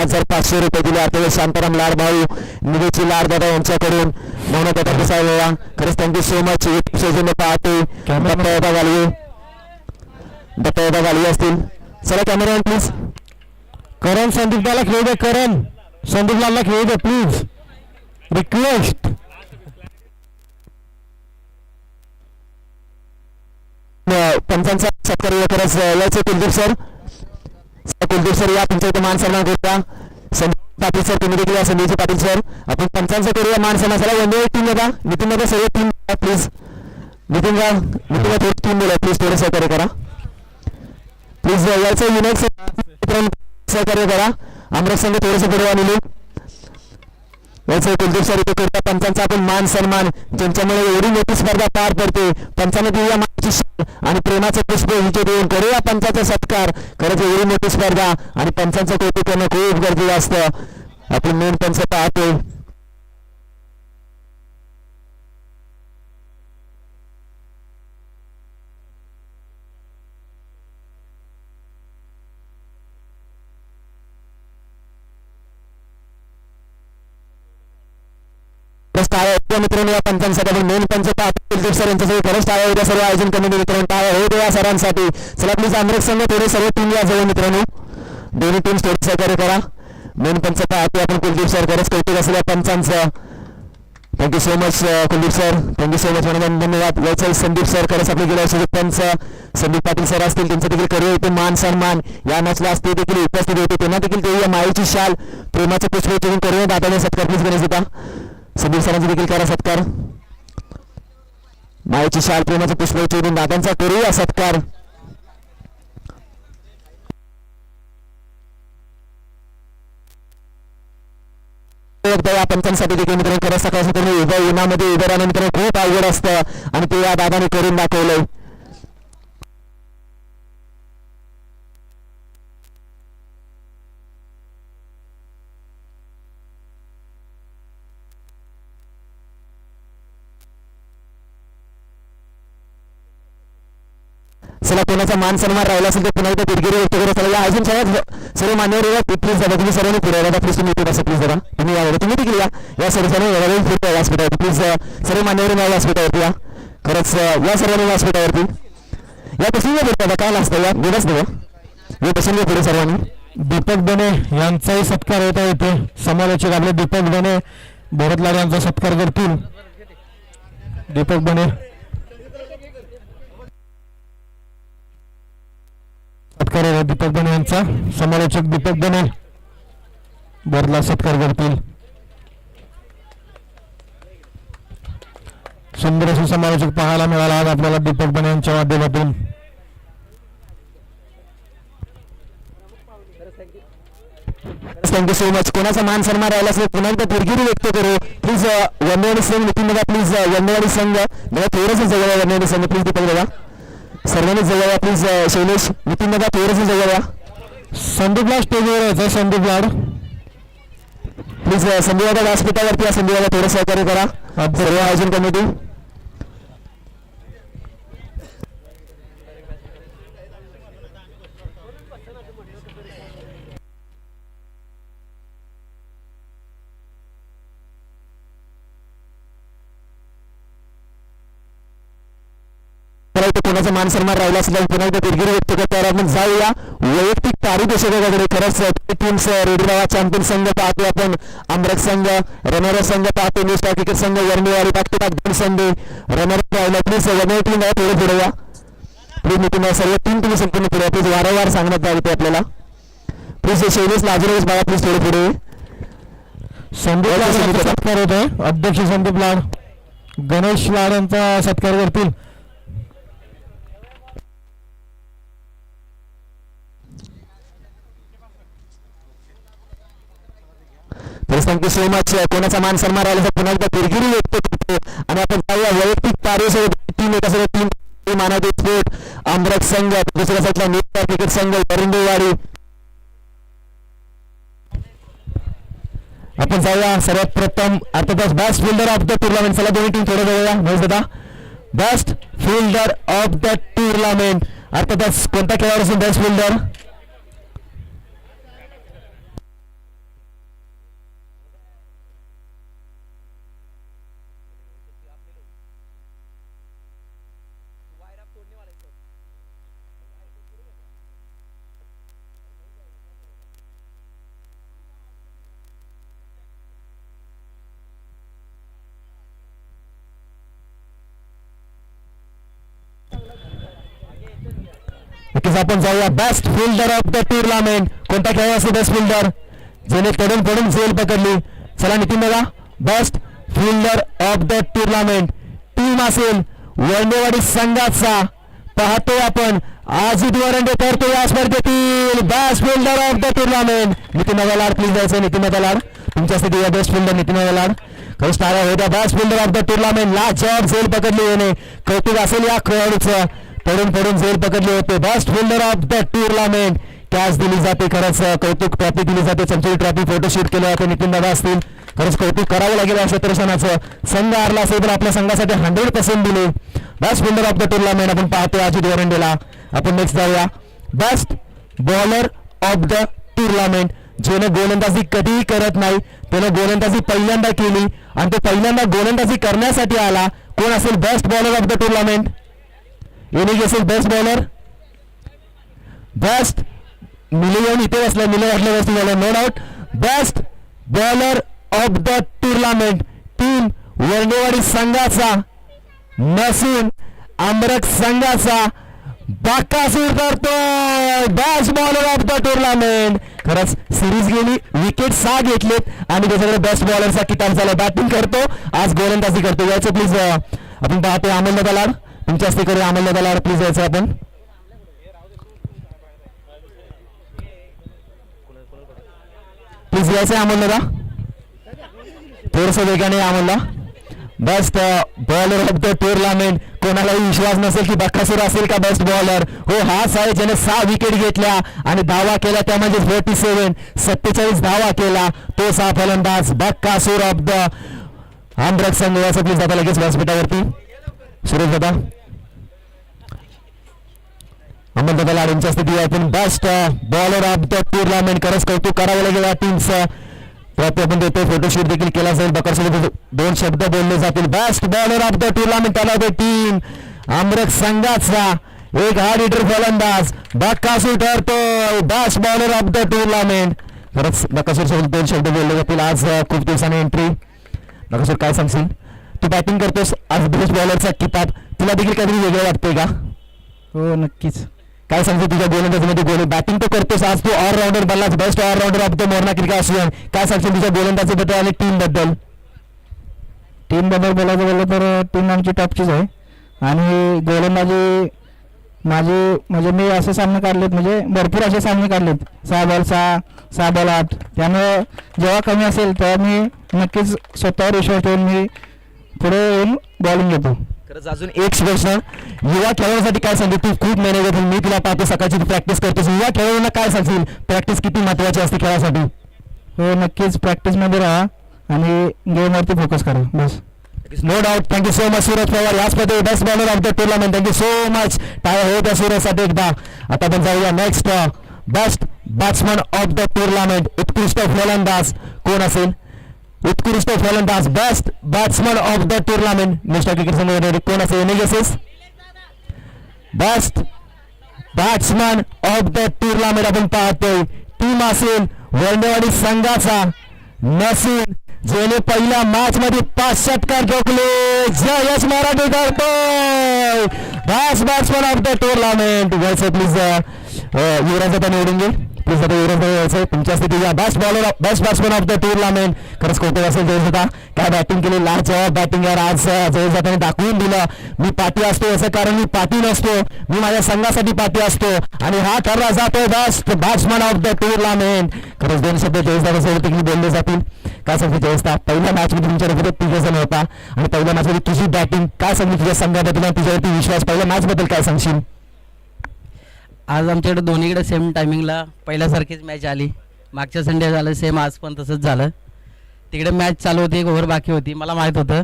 हजार पाचशे रुपये दिले अर्थात शांताराम लाड भाऊ निधीची लाड दादा यांच्याकडून. नवनाथ दादा पिसाळलेला खरंच थँक्यू सो मच सौजन्य पाहते दत्ता दादा गालवे दत्ता दादा गालवे असतील. चला कॅमेरामॅन प्लीज करण संदीपला खेळू दे करण. संदीपलालला खेळू दे प्लीज रिक्वेस्ट पंचांचा सत्कार खरंच यायचे कुलदीप सर कुलदीप सर या तुमच्या इथे मान सन्मान करूया. संदीप पाटील सर तुम्ही देखील या. संदीपजी पाटील सर आपण पंचांचा करूया मान सन्मान. सर वन टीम बघा. नितीन दादा सगळे टीम प्लीज नितीन गा नितीन थोडी टीम बोला प्लीज थोडं सहकार्य करा. प्लीज यायचं युनाईट सहकार्य करा. आमरस संघ थोडंसं पुढे आणले याचा कुलदीप सर इथे करता पंचांचा आपण मान सन्मान. ज्यांच्यामुळे एवढी मोठी स्पर्धा पार पडते पंचाने देऊया मानची आणि प्रेमाचं पुष्प हिचे देऊन करूया पंचाचा सत्कार. खरंच एवढी मोठी स्पर्धा आणि पंचांचं कौतुक करणं खूप गरजेचं असतं. आपण मेन पंच पाहतो टाळ्या होत्या मित्रांनो या पंचांसाठी आपण मेन पंच पाहतो. कुलदीप सर यांच्यासाठी खरंच टाळ्या होत्या सर्व आयोजन कमिटी मित्रांनो टाळ्या होऊ द्या सरांसाठी चला प्लीज अमृत संघ थोडे सर्व टीम या जवळ मित्रांनो. दोन्ही टीम थोडी सहकार्य करा. मेन पंच पाहतो आपण कुलदीप सर खरंच कौतुक असेल या पंचांचं. Thank you so much Kuldeep sir thank you so much म्हणून धन्यवाद. याचं संदीप सर खरंच आपले गेल्या वर्षी पंच. संदीप पाटील सर असतील त्यांचं देखील करिअर होते मान सन्मान. या मॅचला असते देखील उपस्थित होते. त्यांना देखील ते या माईची शाल. प्रेमाचं पुष्प चढून करून दादाने सत्कार. प्लीज गणेश देता संदीप सरांचा देखील करा सत्कार. माईची शाल प्रेमाचं पुष्प चोरून दादांचा करूया सत्कार. या पंचांसाठी देखील मित्रांनो खरं सकाळ सकाळी उभं उन्हामध्ये उभं राहणं खूप अवघड असतं. आणि ते या दादाने करून दाखवलंय. चला मान सन्मान राहिला असेल तर पुन्हा एकदा तिरगिरी व्यक्त करत चला या अजून सगळ्यात सर्व मान्यवर प्लीज दादा तुम्ही सर्वांनी पुढे दादा प्लीज तुम्ही इथे प्लीज दादा. तुम्ही यावर तुम्ही देखील या. या सर्व सर्व व्यासपीठावरती प्लीज सर्व मान्यवर या व्यासपीठावरती या. खरंच या सर्वांनी व्यासपीठावरती या बसून घ्या दादा काय असतं या? दिवस ना या बसून पुढे सर्वांनी. दीपक बने यांचाही सत्कार होता येथे समालोचक आपले दीपक बने भरतलाल यांचा सत्कार करतील. दीपक बने सत्कार आहे दीपक बने यांचा. समालोचक दीपक बने. भरतला सत्कार करतील. सुंदर असे समालोचक पाहायला मिळाला आज आपल्याला दीपक बने यांच्या माध्यमातून. थँक्यू सो मच कोणाचा मान सन्मान राहिला असेल पुन्हा एकदा फिरगिरी व्यक्त करू. प्लीज uh, वंदेवाडी uh, संघ नितीन बघा प्लीज वंदेवाडी संघ. बघा थोडंसं जवळ या संघ. प्लीज दीपक बघा सर्वांनी जवळ प्लीज शैलेश. नितीन दादा थोडंसं जवळ या संदीप स्टेजवर यायचं संदीप लाड. प्लीज दादा व्यासपीठावरती या संजय दादा थोडं सहकार्य करा. सर्व आयोजन कमिटी मला इथे कोणाचा मान सन्मान राहिला असेल पुन्हा एकदा दिलगिरी व्यक्त करतो. आपण जाऊया. वैयक्तिक पारितोषिकाकडे खरंच टीम्स रेडी राहा. चॅम्पियन संघ पाहतो आपण. अमरक संघ रनर संघ पाहतो न्यू स्टार क्रिकेट संघ वर्णीवाडी पाठ दोन संघ. रनर राहिला प्लीज रनर टीम आहे. पुढे पुढे या. प्लीज नितीन सर्व टीम तुम्ही संपूर्ण पुढे प्लीज वारंवार सांगण्यात यावं ते आपल्याला. प्लीज शैलेश लाजरेश बाळा प्लीज थोडे पुढे संदीप लाड सत्कार होत आहे अध्यक्ष संदीप लाड. गणेश लाड यांचा सत्कार करतील. तर थँक्यू सो मच कोणाचा मान सन्मान राहिला तर पुन्हा एकदा दिलगिरी व्यक्त करतो. आणि आपण पाहूया वैयक्तिक पारितोषिक टीम एक असेल टीम मानव स्पोर्ट अमृत संघ दुसऱ्या साईडला न्यू क्रिकेट संघ वरुंडेवाडी आपण जाऊया सर्वात प्रथम अर्थातच best fielder of the tournament चला दोन्ही टीम थोडं जाऊया महेश दादा. Best fielder of the tournament अर्थातच कोणता खेळाडू असेल बेस्ट फिल्डर नक्कीच आपण जाऊया best fielder of the tournament कोणता खेळ असेल बेस्ट फिल्डर ज्याने कडून कडून झेल पकडली चला नितीन बघा best fielder of the tournament team असेल वंडेवाडी संघाचा पाहतोय आपण अजित वरंडे करतो या स्पर्धेतील best fielder of the tournament Nitin Lad please जायचं नितीन लाड तुमच्यासाठी या बेस्ट फिल्डर नितीन लाड खरंच तारा होत्या best fielder of the tournament last job झेल पकडली याने कौतुक असेल या खेळाडूचं पडून पडून झेल पकडले होते. Best fielder of the tournament catch दिली जाते खरंच. कौतुक ट्रॉफी दिली जाते. सेंचुरी ट्रॉफी फोटोशूट केलं होते. नितीन दादा असतील खरंच कौतुक करावं लागेल या क्षेत्रक्षणाचं संघ हारला असेल तर आपल्या संघासाठी हंड्रेड पर्सेंट दिले. Best fielder of the tournament आपण पाहतोय अजित वरंडेला. आपण नेक्स्ट जाऊया. Best bowler of the tournament ज्याने गोलंदाजी कधीही करत नाही त्याने गोलंदाजी पहिल्यांदा केली आणि तो पहिल्यांदा गोलंदाजी करण्यासाठी आला. कोण असेल best bowler of the tournament any असेल बेस्ट बॉलर बेस्ट मिले येऊन इथे बसला मिले वाटलं बेस्ट झालं no doubt best bowler of the tournament team Varnewadi संघाचा नसून आंबरक संघाचा बाकासूर करतो best bowler of the tournament खरंच सिरीज गेली विकेट सहा घेतलेत आणि त्याच्याकडे बेस्ट बॉलरचा किताब झाला. बॅटिंग करतो. आज गोलंदाजी करतो. यायचं प्लीज आपण पाहतोय आनंद दलाड तुमच्या हस्ते करूया अमोल दलाड प्लीज यायचं आपण. प्लीज यायचं अमोल दादा थोडस वेगाने अमोलला best bowler of the tournament कोणालाही विश्वास नसेल की बक्कासूर असेल का बेस्ट बॉलर हो हाच आहे ज्याने सहा विकेट घेतल्या आणि धावा केला त्या म्हणजे फोर्टी सेव्हन सत्तेचाळीस धावा केला. तो सहा फलंदाज बक्कासूर ऑफ द आंध्रक संघ. याचं प्लीज आता लगेच व्यासपीठावरती. सुरेश दादा. अमोल दादा लाडूंच्या स्थिती आपण best bowler of the tournament खरंच कौतुक करावं लागेल या टीमचं ट्रॉफी आपण देतो फोटोशूट देखील केला जाईल. बकरसोबत दोन शब्द बोलले जातील. Best bowler of the tournament त्याला होते टीम आमरक संघाचा एक हार्ड हिटर फलंदाज. बक्कासूर ठरतो best bowler of the tournament खरंच बकासूर सोबत दोन शब्द बोलले जातील. आज खूप दिवसाने एंट्री बकासूर काय सांगशील? तू बॅटिंग करतोस. आज बेस्ट बॉलरचा किताब. तुला देखील काहीतरी वेगळं वाटतंय का? हो नक्कीच. काय सांगतो तुझ्या गोलंदाजीमध्ये? गोल बॅटिंग तो करतोस आज तू. Allrounder बनलास. Best allrounder of the Morna cricket association काय सांगशील तुझ्या गोलंदाजीबद्दल आणि टीमबद्दल? टीमबद्दल बोलायचं बोललं तर टीम आमची टॉपचीच आहे. आणि गोलंदाजी माझे म्हणजे मी असे सामने काढलेत. म्हणजे भरपूर असे सामने काढलेत. सहा बॉल सहा सहा बॉल आठ त्यामुळे जेव्हा कमी असेल तेव्हा मी नक्कीच स्वतःवर विश्वास ठेवून मी पुढे येऊन बॉलिंग घेतो. खरंच अजून एक प्रश्न. युवा खेळाडूसाठी काय सांगते? तू खूप मेहनत घेतो मी तुला पाहतो सकाळची तू प्रॅक्टिस करतोस. युवा खेळाडूंना काय सांगशील? प्रॅक्टिस किती महत्वाची असते खेळासाठी? हो नक्कीच. प्रॅक्टिसमध्ये राहा आणि गेमवरती फोकस करा. बस. No doubt thank you so much Suraj Pawar या स्पर्धेत best bowler of the tournament thank you so much टाळ्या होत त्या सूरजसाठी एकदा. आता आपण जाऊया next best batsman of the tournament उत्कृष्ट फलंदाज. कोण असेल? उत्कृष्ट फलंदाज best batsman of the tournament mister cricket संघ कोण असेल any best batsman of the tournament आपण पाहतोय टीम असेल वर्णेवाडी संघाचा नसून ज्याने पहिल्या मॅच मध्ये पाच षटकार ठोकले जयश मराठी करतोय best batsman of the tournament व्हायचं प्लीज युवराज आता निवडून घे. प्लीज आता तुमच्या best bowler best batsman of the tournament खरंच कोणतं असेल जयेश होता काय बॅटिंग केली? लास्ट जवाब बॅटिंग यार आज जयेश जाताने दाखवून दिलं. मी पाठी असतो याचं कारण मी पाठी नसतो. मी माझ्या संघासाठी पाठी असतो. आणि हा ठरला जातो best batsman of the tournament खरंच दोन शब्द जयेश दादासोबत बोलले जातील. काय सांगतो जयेश दा पहिल्या मॅचमध्ये मध्ये तुमच्या जण होता. आणि पहिल्या मॅचमध्ये तुझी बॅटिंग काय सांगली तुझ्या संघाबद्दल तुझ्यावरती विश्वास? पहिल्या मॅचबद्दल काय सांगशील? आज आमच्याकडे दोन्हीकडे सेम टायमिंगला पहिल्यासारखीच मॅच आली. मागच्या संडे झालं सेम आज पण तसंच झालं. तिकडे मॅच चालू होती एक ओव्हर बाकी होती. मला माहीत होतं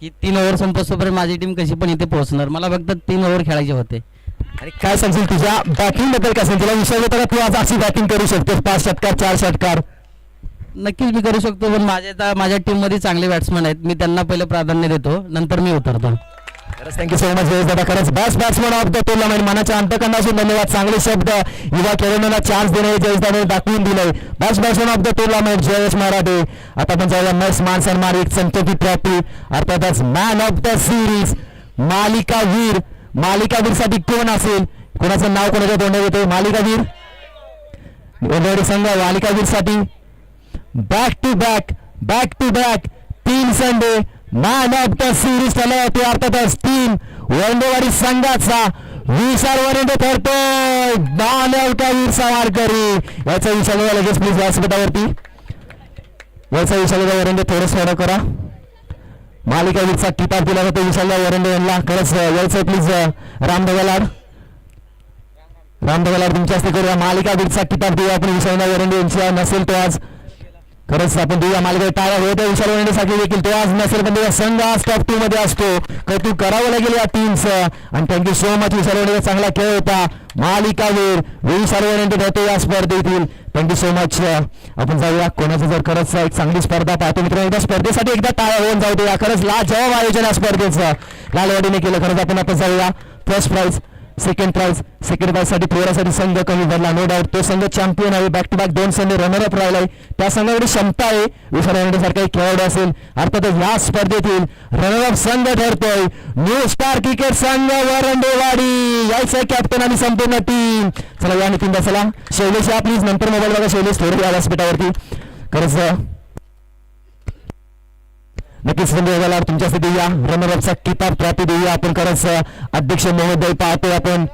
की तीन ओव्हर संपस्तोपर्यंत माझी टीम कशी पण इथे पोहोचणार. मला फक्त तीन ओव्हर खेळायचे होते. आणि काय सांगशील तुझ्या बॅटिंगबद्दल काय सांगशील? विश्वास होता का तू आज अशी बॅटिंग करू शकतोस? पाच षटकार चार षटकार. नक्कीच मी करू शकतो पण माझ्या माझ्या टीममध्ये चांगले बॅट्समन आहेत. मी त्यांना पहिलं प्राधान्य देतो नंतर मी उतरतो. खरंच थँक्यू सो मच दादा. खरंच best batsman of the tournament मनाच्या अंतकंडासून धन्यवाद. चांगले शब्द युवा खेळाडूंना चान्स देणे जयेश दाने दाखवून दिलंय best batsman of the tournament Jayesh Marathe. आता आपण जाऊया नेक्स्ट मान सन्मान एक संचोकी ट्रॉफी अर्थातच मॅन ऑफ द सिरीज मालिकावीर मालिकावीरसाठी कोण असेल? कोणाचं नाव कोणाच्या तोंडात येते मालिकावीर वरवाडी संघ मालिकावीरसाठी back to back back to back तीन Sunday. Man of the series झाले होते अर्थातच तीन. वंडेवाडी संघाचा. विशाल वरेंडे ठरतोय मॅन ऑफ द वीर सावरकरी याचा विशाल लगेच प्लीज व्यासपीठावरती याचा विशाल वरेंडे थोडं थोडं करा. मालिका वीरचा किताब दिला जातो विशाल वरेंडे यांना. खरंच यायचं प्लीज रामदेव लाड रामदेव लाड तुमच्या हस्ते करूया. मालिकावीरचा किताब देऊया आपण विशाल वरेंडे यांची. नसेल तो आज. खरंच आपण तुझ्या मालिका टाळ्या होत्या विशाल वरेंडेसाठी देखील तो आज नसेल पण तुझा संघ आज टॉप टू मध्ये असतो. कौतुक करावं लागेल या टीमचं आणि thank you so much Vishal Varende चांगला खेळ होता. मालिकावीर विशाल वरेंडे होते या स्पर्धेतील. थँक्यू सो मच आपण जाऊया. कोणाचं जर खरंच एक चांगली स्पर्धा पाहतो मित्रांनो एकदा स्पर्धेसाठी एकदा टाळ्या होऊन जाऊ द्या खरंच लाजवाब आयोजन या स्पर्धेचं. लालवाडीने केलं. खरंच आपण आता जाऊया. फर्स्ट प्राईज सेकंड प्राइज सेकंड प्राइजसाठी संघ कमी भरला नो डाऊट तो संघ चॅम्पियन आहे. बॅक टू बॅक दोन संघ रनर अप राहिलाय. त्या संघाकडे क्षमता आहे. विशाल सारखा एक खेळाडू असेल. अर्थातच या स्पर्धेतील रनर अप संघ ठरतोय. न्यू स्टार क्रिकेट संघ वरंडेवाडी. यायचं कॅप्टन आणि संपूर्ण टीम चला या नितीन चला. शैलेश या प्लीज नंतर मोबाईल बघा. शैलेश थोडं या व्यासपीठावरती. खरंच नक्कीच संदेशाला तुमच्यासाठी देऊया रनरअपचा किताब ट्रॉफी देऊया. आपण खरंच अध्यक्ष महोदय पाहतोय आपण.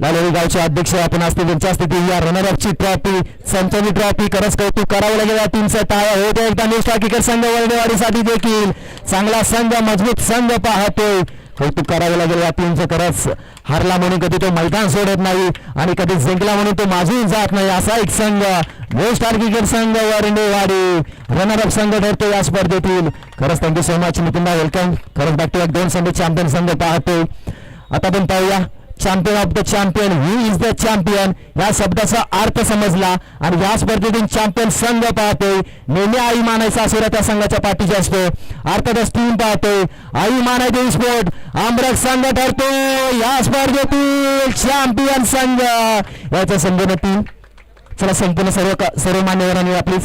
लालवाडी गावचे अध्यक्ष आपण असते त्यांच्या हस्ते देऊया रनरअपची ट्रॉफी संचानी ट्रॉफी खरंच कौतुक करावं लागेल या टीमचं टाळ्या होत एकदा न्यूज स्टार संघ वर्णेवाडीसाठी देखील. चांगला संघ मजबूत संघ पाहतोय. कौतुक करावं लागेल या टीमचं खरंच हारला म्हणून कधी तो मैदान सोडत नाही आणि कधी जिंकला म्हणून तो माजून जात नाही. असा एक संघ न्यू स्टार क्रिकेट संघ वरंडेवाडी रनर अप संघ ठरतो या स्पर्धेतील. खरंच थँक्यू सो मच नितीनदा वेलकम खरंच बॅक टू बॅक दोन संघ चॅम्पियन संघ पाहतो. आता पण पाहूया. Champion of the champion he is the champion या शब्दाचा अर्थ समजला. आणि या स्पर्धेतून चॅम्पियन संघ पाहतोय. नेहमी आई मानायचा असुरा त्या संघाच्या पाठीची असतो. अर्थातच टीम पाहतोय. आई मानायचे स्पोर्ट आंबरक संघ ठरतो या स्पर्धेतील चॅम्पियन संघ. याच्या संपूर्ण टीम चला संपूर्ण सर्व सर्व मान्यवरांनी आपली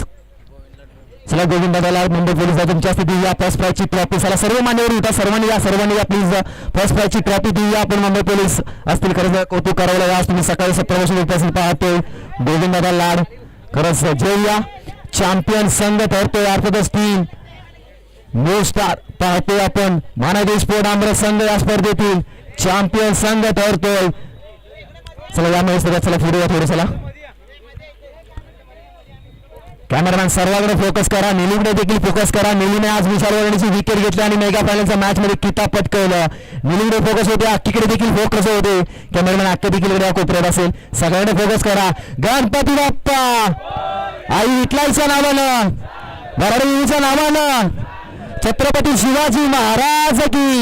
चला गोविंद दादाला मुंबई पोलीस तुमच्या स्थिती या फर्स्ट प्राईजची ट्रॉफी चला सर्व मान्यवर होता सर्वांनी या सर्वांनी या प्लीज फर्स्ट प्राईजची ट्रॉफी देऊया आपण मुंबई पोलीस. असतील खरंच uh, कौतुक करावं लागेल आज तुम्ही सकाळी सतरा वर्ष उपस्थित पाहतोय. गोविंद दादा लाड. खरंच uh, जय चॅम्पियन संघ ठरतोय अर्थातच टीम न्यू स्टार पाहतोय आपण. मानादेश स्पोर्ट आमर संघ या स्पर्धेतील चॅम्पियन संघ ठरतोय. चला या महेश चला फिरूया या थोडं चला. कॅमेरामॅन सर्वांकडे फोकस करा. निलूकडे देखील फोकस करा. निलूने आज विशाल वर्णीची विकेट घेतली आणि मेगा फायनलच्या मॅच मध्ये किताब पटकवलं. निलूकडे फोकस होते. अक्कीकडे देखील फोकस होते. कॅमेरामॅन अक्के देखील कोपऱ्यात असेल. सगळ्यांकडे फोकस करा. गणपती बाप्पा! आई विठलाईच्या नावानं. वराडीच्या नावानं. छत्रपती शिवाजी महाराज की!